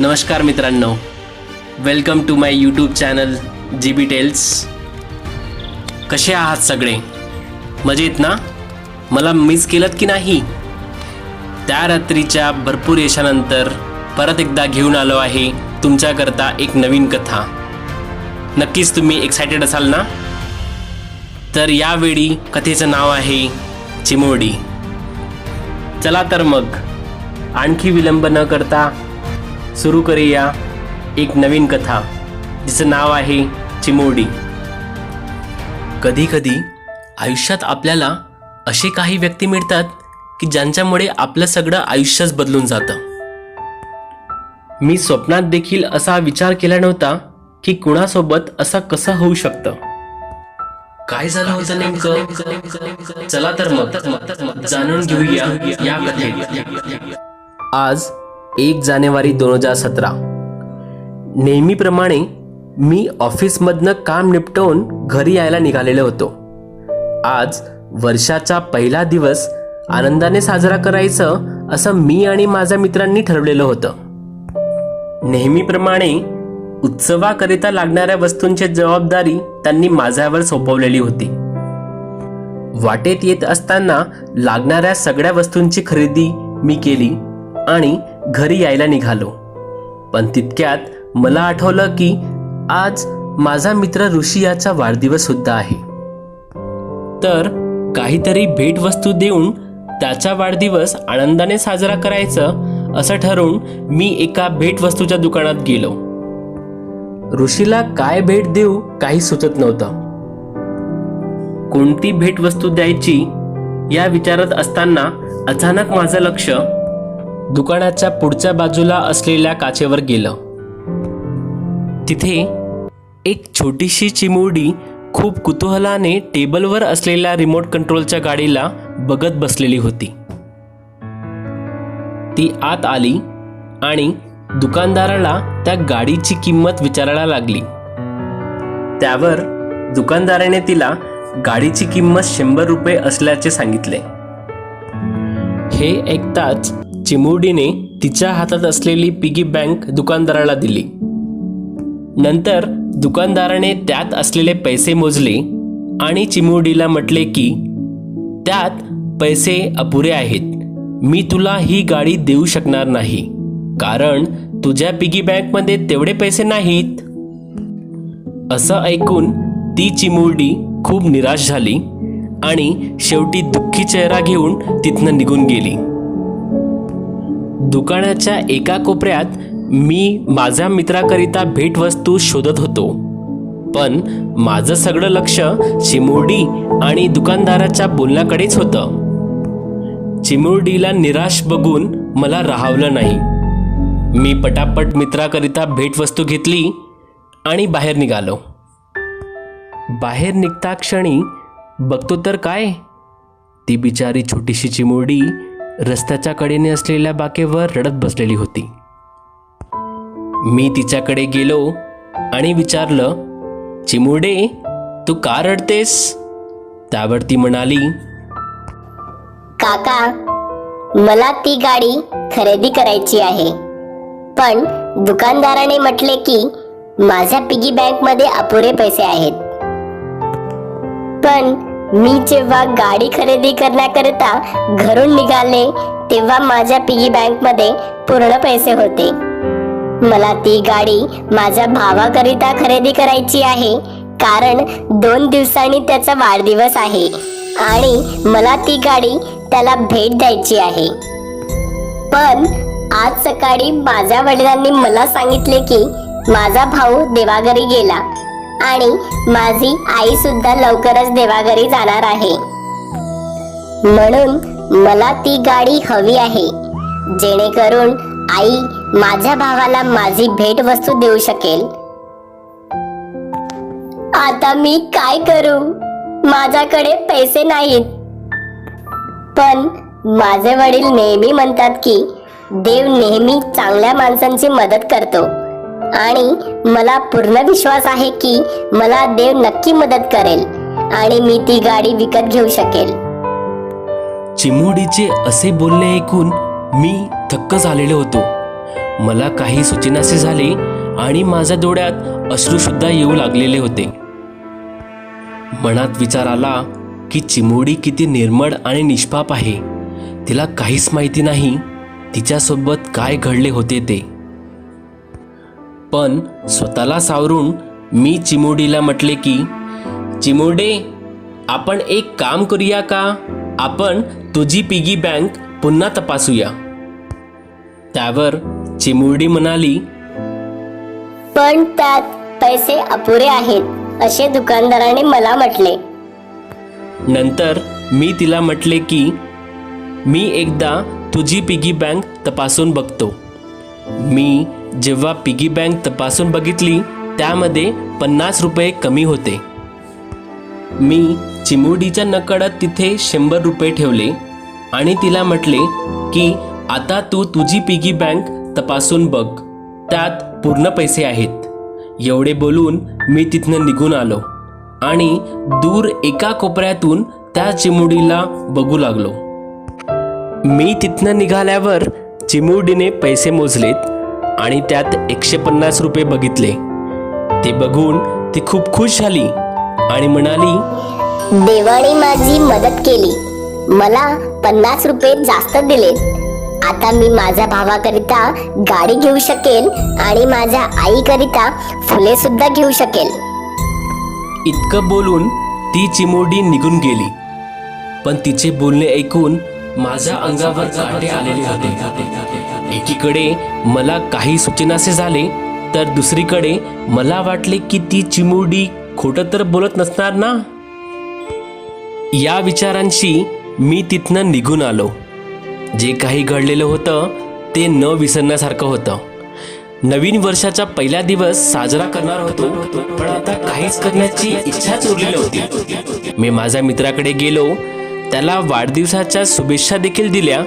नमस्कार मित्रांनो. Welcome to my YouTube channel G B tales कसे आहात सगळे? मजेत ना? मला मिस केलं की नाही? त्या रात्रीच्या भरपूर यशानंतर परत एकदा घेऊन आलो आहे तुमच्याकरता एक नवीन कथा. नक्कीच तुम्ही एक्सायटेड असाल ना? तर यावेळी कथेचं नाव आहे चिमोडी. चला तर मग आणखी विलंब न करता सुरू करूया एक नवीन कथा जिचं नाव आहे चिमोडी कधी कधी आयुष्यात आपल्याला असे काही व्यक्ती मिळतात की ज्यांच्यामुळे आपलं सगळं आयुष्यच बदलून जातं. मी स्वप्नात देखील असा विचार केला नव्हता की कुणासोबत असं कसं होऊ शकतं. काय झालं होतं नेमकं? चला तर मग जाणून घेऊया या कथेत. आज एक जानेवारी दोन हजार सतरा. नेहमीप्रमाणे मी ऑफिसमधनं काम निपटवून घरी यायला निघालेलो होतो. आज वर्षाचा पहिला दिवस आनंदाने साजरा करायचं असं मी आणि माझ्या मित्रांनी ठरवलेलं होतं. नेहमीप्रमाणे उत्सवाकरिता लागणाऱ्या वस्तूंची जबाबदारी त्यांनी माझ्यावर सोपवलेली होती. वाटेत येत असताना लागणाऱ्या सगळ्या वस्तूंची खरेदी मी केली आणि घरी यायला निघालो. पण तितक्यात मला आठवलं की आज माझा मित्र ऋषी याचा वाढदिवस सुद्धा आहे. तर काहीतरी भेटवस्तू देऊन त्याचा वाढदिवस आनंदाने साजरा करायचं असं ठरवून मी एका भेटवस्तूच्या दुकानात गेलो. ऋषीला काय भेट देऊ काही सुचत नव्हतं. कोणती भेटवस्तू द्यायची या विचारात असताना अचानक माझं लक्ष दुकानाच्या पुढच्या बाजूला असलेल्या काचेवर गेलं. तिथे एक छोटीशी चिमुरडी खूप कुतूहलाने टेबलवर असलेल्या रिमोट कंट्रोलच्या गाडीला बघत बसलेली होती. ती आत आली आणि दुकानदाराला त्या गाडीची किंमत विचारायला लागली. त्यावर दुकानदाराने तिला गाडीची किंमत शंभर रुपये असल्याचे सांगितले. हे ऐकताच चिमुरडीने तिच्या हातात असलेली पिगी बँक दुकानदाराला दिली. नंतर दुकानदाराने त्यात असलेले पैसे मोजले आणि चिमुरडीला म्हटले की त्यात पैसे अपुरे आहेत. मी तुला ही गाडी देऊ शकणार नाही कारण तुझ्या पिगी बँकमध्ये तेवढे पैसे नाहीत. असं ऐकून ती चिमुरडी खूप निराश झाली आणि शेवटी दुःखी चेहरा घेऊन तिथनं निघून गेली. दुकानाच्या एका कोपऱ्यात मी माझ्या मित्राकरिता भेटवस्तू शोधत होतो. पण माझं सगळं लक्ष चिमुरडी आणि दुकानदाराच्या बोलण्याकडेच होतं. चिमुरडीला निराश बघून मला राहावलं नाही. मी पटापट मित्राकरिता भेटवस्तू घेतली आणि बाहेर निघालो. बाहेर निघता क्षणी बघतो तर काय? ती बिचारी छोटीशी चिमुरडी रस्त्याच्या कडेने असलेल्या बाकेवर रडत बसलेली होती. मी तिच्याकडे गेलो आणि विचारलं चिमुडे तू का रडतेस? त्यावर ती म्हणाली काका मला ती गाडी खरेदी करायची आहे. पण दुकानदाराने म्हटले की माझ्या पिगी बँकमध्ये अपुरे पैसे आहेत. पण मी जेव्हा गाडी खरेदी करण्याकरिता घरून निघाले तेव्हा माझ्या पिगी बँकमध्ये पूर्ण पैसे होते. मला ती गाडी माझ्या भावाकरिता खरेदी करायची आहे कारण दोन दिवसांनी त्याचा वाढदिवस आहे आणि मला ती गाडी त्याला भेट द्यायची आहे. पण आज सकाळी माझ्या वडिलांनी मला सांगितले की माझा भाऊ देवाघरी गेला. आणि माझी आई सुद्धा लवकरच देवाघरी जाणार आहे. म्हणून मला ती गाडी हवी आहे जेणेकरून आई माझ्या भावाला माझी भेटवस्तू देऊ शकेल. आता मी काय करू? माझ्याकडे पैसे नाहीत. पण माझे वडील नेहमी म्हणतात की देव नेहमी चांगल्या माणसांची मदत करतो. आणि मला पूर्ण विश्वास आहे की मला देव नक्की मदत करेल आणि मी ती गाडी विकत घेऊ शकेल. चिमोडीचे असे बोलणे ऐकून मी थक्क झालेलो होतो. मला काही सूचनासे झाले आणि माझ्या डोळ्यात अश्रूसुद्धा येऊ लागलेले होते. मनात विचार आला की चिमुडी किती निर्मळ आणि निष्पाप आहे. तिला काहीच माहिती नाही. तिच्यासोबत काय घडले होते ते? पण स्वतःला सावरून मी चिमुडीला म्हटले की चिमुडे आपण एक काम करूया का? आपण तुझी पिगी बँक पुन्हा तपासूया. त्यावर चिमुरडी म्हणाली पण त्यात पैसे अपुरे आहेत असे दुकानदाराने मला म्हटले. नंतर मी तिला म्हटले की मी एकदा तुझी पिगी बँक तपासून बघतो. मी जेव्हा पिगी बँक तपासून बघितली त्यामध्ये पन्नास रुपये कमी होते. मी चिमुडीच्या नकळत तिथे शंभर रुपये ठेवले आणि तिला म्हटले की आता तू तुझी पिगी बँक तपासून बघ. त्यात पूर्ण पैसे आहेत. एवढे बोलून मी तिथनं निघून आलो आणि दूर एका कोपऱ्यातून त्या चिमुडीला बघू लागलो. मी तिथनं निघाल्यावर चिमुरडीने पैसे मोजलेत आणि त्यात एकशे पन्नास रुपये बघितले. ते बघून ती खूप खुश झाली आणि म्हणाली देवाने माझी मदत केली. मला पन्नास रुपये जास्त दिलेत. आता मी माझ्या भावाकरिता गाडी घेऊ शकेल आणि माझ्या आईकरिता फुले सुद्धा घेऊ शकेल. इतकं बोलून ती चिमुरडी निघून गेली. पण तिचे बोलणे ऐकून माझ्या अंगावर काटे आलेले होते. एकीकडे मला काही सुचेनासे झाले तर दुसरीकडे मला वाटले की ती चिमुरडी खोटं तर बोलत नसणार ना? या विचारांशी मी तिथनं निघून आलो. जे काही घडलेलं होतं ते न विसरण्यासारखं होतं. नवीन वर्षाचा पहिला दिवस साजरा करणार होतो पण आता काहीच करण्याची इच्छाच उरलेली होती. मी माझ्या मित्राकडे गेलो त्याला वाढदिवसाच्या शुभेच्छा देखील दिल्या.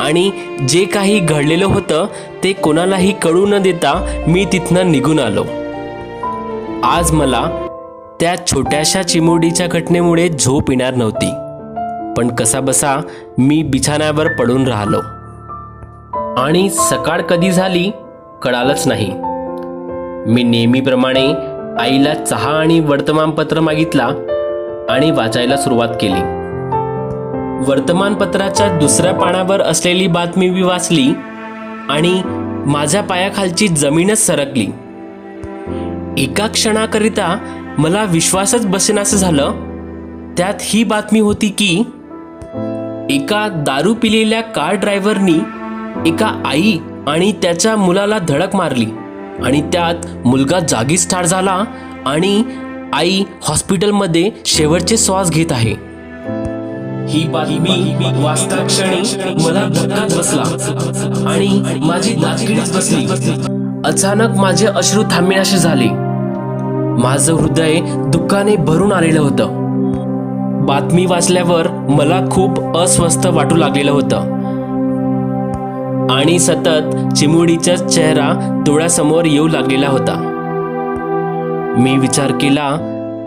आणि जे काही घडलेलं होतं ते कोणालाही कळू न देता मी तिथनं निघून आलो. आज मला त्या छोट्याशा चिमुरडीच्या घटनेमुळे झोप येणार नव्हती. पण कसाबसा मी बिछाण्यावर पडून राहिलो. आणि सकाळ कधी झाली कळालंच नाही. मी नेहमीप्रमाणे आईला चहा आणि वर्तमानपत्र मागितला आणि वाचायला सुरुवात केली. वर्तमानपत्राच्या दुसऱ्या पानावर असलेली बातमी मी वाचली आणि माझ्या पायाखालची जमीनच सरकली. एका क्षणाकरिता मला विश्वासच बसेनासं झालं. त्यात ही बातमी होती की एका दारू पिलेल्या कार ड्रायव्हरनी एका आई आणि त्याच्या मुलाला धडक मारली आणि त्यात मुलगा जागीच ठार झाला आणि आई हॉस्पिटलमध्ये शेवटचे श्वास घेत आहे. ही बातमी वाचता क्षणी मला धक्काच बसला. आणि माझी नाचकीच बसली. अचानक माझे अश्रू थांबण्याशी झाले. माझं हृदय दुःखाने भरून आलेलं होतं. बातमी वाचल्यावर मला खूप अस्वस्थ वाटू लागलेलं होतं. आणि सतत चिमुडीचा चेहरा डोळ्यासमोर येऊ लागलेला होता. मी विचार केला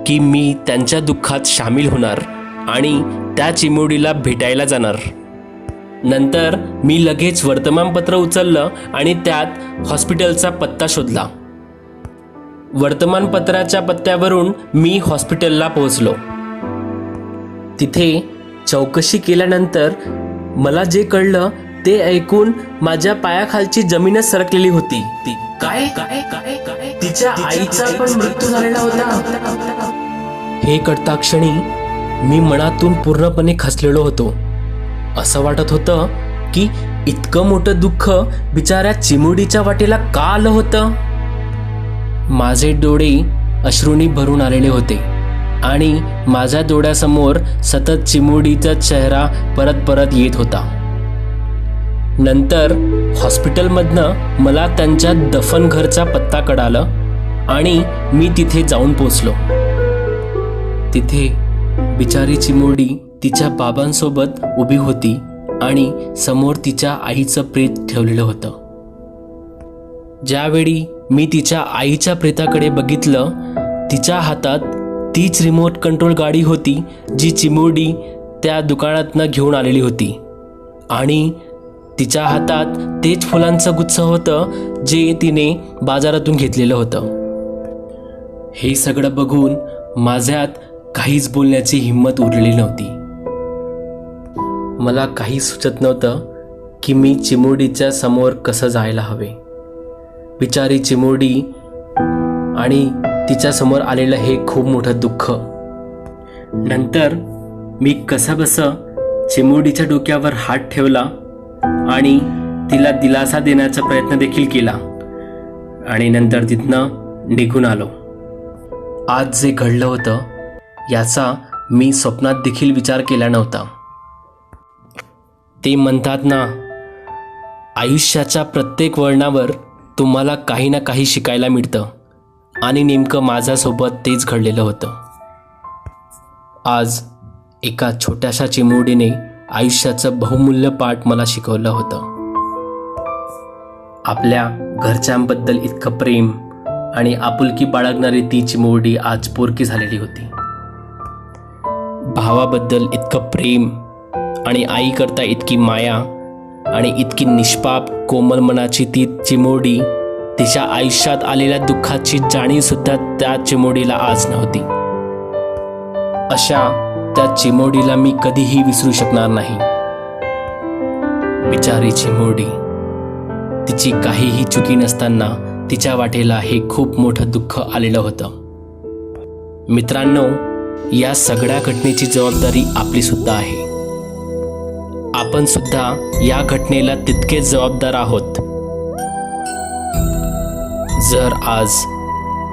की मी त्यांच्या दुःखात सामील होणार. आणि त्या चिमुडीला भेटायला जाणार. नंतर मी लगेच वर्तमानपत्र उचललं आणि त्यात हॉस्पिटलचा पत्ता शोधला. वर्तमानपत्राच्या पत्त्यावरून मी हॉस्पिटलला पोहोचलो. तिथे चौकशी केल्यानंतर मला जे कळलं ते ऐकून माझ्या पायाखालची जमीनच सरकलेली होती. ती काय? काय? काय? काय? तिच्या आईचा पण मृत्यू झालेला होता. हे कळता क्षणी मी मनातून पूर्णपणे खचलेलो होतो. असं वाटत होतं की इतकं मोठं दुःख बिचाऱ्या चिमुडीच्या वाटेला का आलं होतं? माझे डोळे अश्रूंनी भरून आलेले होते आणि माझ्या डोळ्यासमोर सतत चिमुडीचा चेहरा परत परत येत होता. नंतर हॉस्पिटलमधनं मला त्यांच्या दफन घरचा पत्ता कळाला आणि मी तिथे जाऊन पोचलो. तिथे बिचारी चिमुरडी तिच्या बाबांसोबत उभी होती आणि समोर तिच्या आईचं प्रेत ठेवलेलं होतं. ज्यावेळी मी तिच्या आईच्या प्रेताकडे बघितलं तिच्या हातात तीच रिमोट कंट्रोल गाडी होती जी चिमुरडी त्या दुकानातनं घेऊन आलेली होती. आणि तिच्या हातात तेच फुलांचं गुच्छ होतं जे तिने बाजारातून घेतलेलं होतं. हे सगळं बघून माझ्यात काहीच बोलण्याची हिंमत उरलेली नव्हती. मला काही सुचत नव्हतं की मी चिमुरडीच्या समोर कसं जायला हवे. बिचारी चिमुरडी आणि तिच्या समोर आलेलं हे खूप मोठं दुःख. नंतर मी कसंबसं चिमुरडीच्या डोक्यावर हात ठेवला आणि तिला दिलासा देण्याचा प्रयत्न देखील केला आणि नंतर तिथनं निघून आलो. आज जे घडलं होतं याचा मी स्वप्नात देखील विचार केला नव्हता. ते म्हणतात ना आयुष्याच्या प्रत्येक वळणावर तुम्हाला काही ना काही शिकायला मिळतं आणि नेमकं माझ्यासोबत तेच घडलेलं होतं. आज एका छोट्याशा चिमुरडीने आयुष्याचं बहुमूल्य पाठ मला शिकवलं होतं. आपल्या घरच्यांबद्दल इतकं प्रेम आणि आपुलकी बाळगणारी ती चिमुरडी आज पोरकी झालेली होती. भावाबद्दल इतकं प्रेम आणि आईकरता इतकी माया आणि इतकी निष्पाप कोमल मनाची ती चिमोडी तिच्या आयुष्यात आलेल्या दुःखाची जाणीव सुद्धा त्या चिमोडीला आज नव्हती. अशा त्या चिमोडीला मी कधीही विसरू शकणार नाही. बिचारी चिमोडी तिची काहीही चुकी नसताना तिच्या वाटेला हे खूप मोठं दुःख आलेलं होतं. मित्रांनो या सगळ्या घटनेची जबाबदारी आपली सुद्धा आहे. आपण सुद्धा या घटनेला तितकेच जबाबदार आहोत. जर आज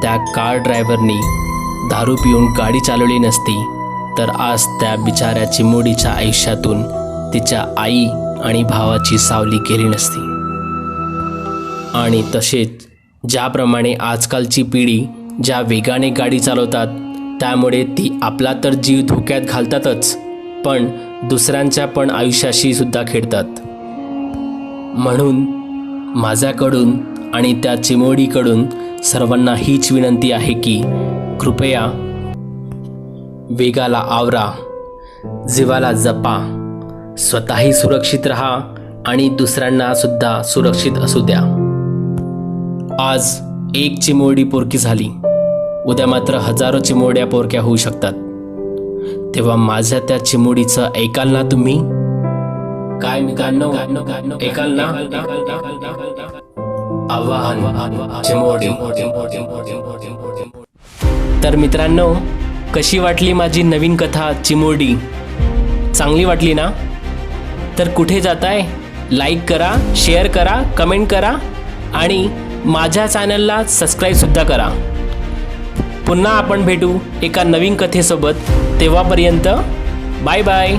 त्या कार ड्रायव्हरनी दारू पिऊन गाडी चालवली नसती तर आज त्या बिचाऱ्या चिमोडीच्या आयुष्यातून तिच्या आई आणि भावाची सावली गेली नसती. आणि तसेच ज्याप्रमाणे आजकालची पिढी ज्या वेगाने गाडी चालवतात त्यामुळे ती आपला तर जीव धोक्यात घालतातच पण दुसऱ्यांच्या पण आयुष्याशी सुद्धा खेळतात. म्हणून माझ्याकडून आणि त्या चिमोडीकडून सर्वांना हीच विनंती आहे की कृपया वेगाला आवरा जीवाला जपा स्वतःही सुरक्षित राहा आणि दुसऱ्यांना सुद्धा सुरक्षित असू द्या. आज एक चिमोडी पोरकी झाली. उद्या मात्र हजारो चिमुरड्या पोरक्या होऊ शकतात. तेव्हा माझ्या त्या चिमुडीचं ऐकाल ना तुम्ही? काय मित्रांनो ऐकाल ना? आवाहन चिमोडी तर मित्रांनो कशी वाटली माझी नवीन कथा चिमुरडी? चांगली वाटली ना? तर कुठे जाताय? लाईक करा शेअर करा कमेंट करा आणि माझ्या चॅनलला सबस्क्राईबसुद्धा करा. पुन्हा आपण भेटू एका नवीन कथेसोबत. तेव्हापर्यंत बाय बाय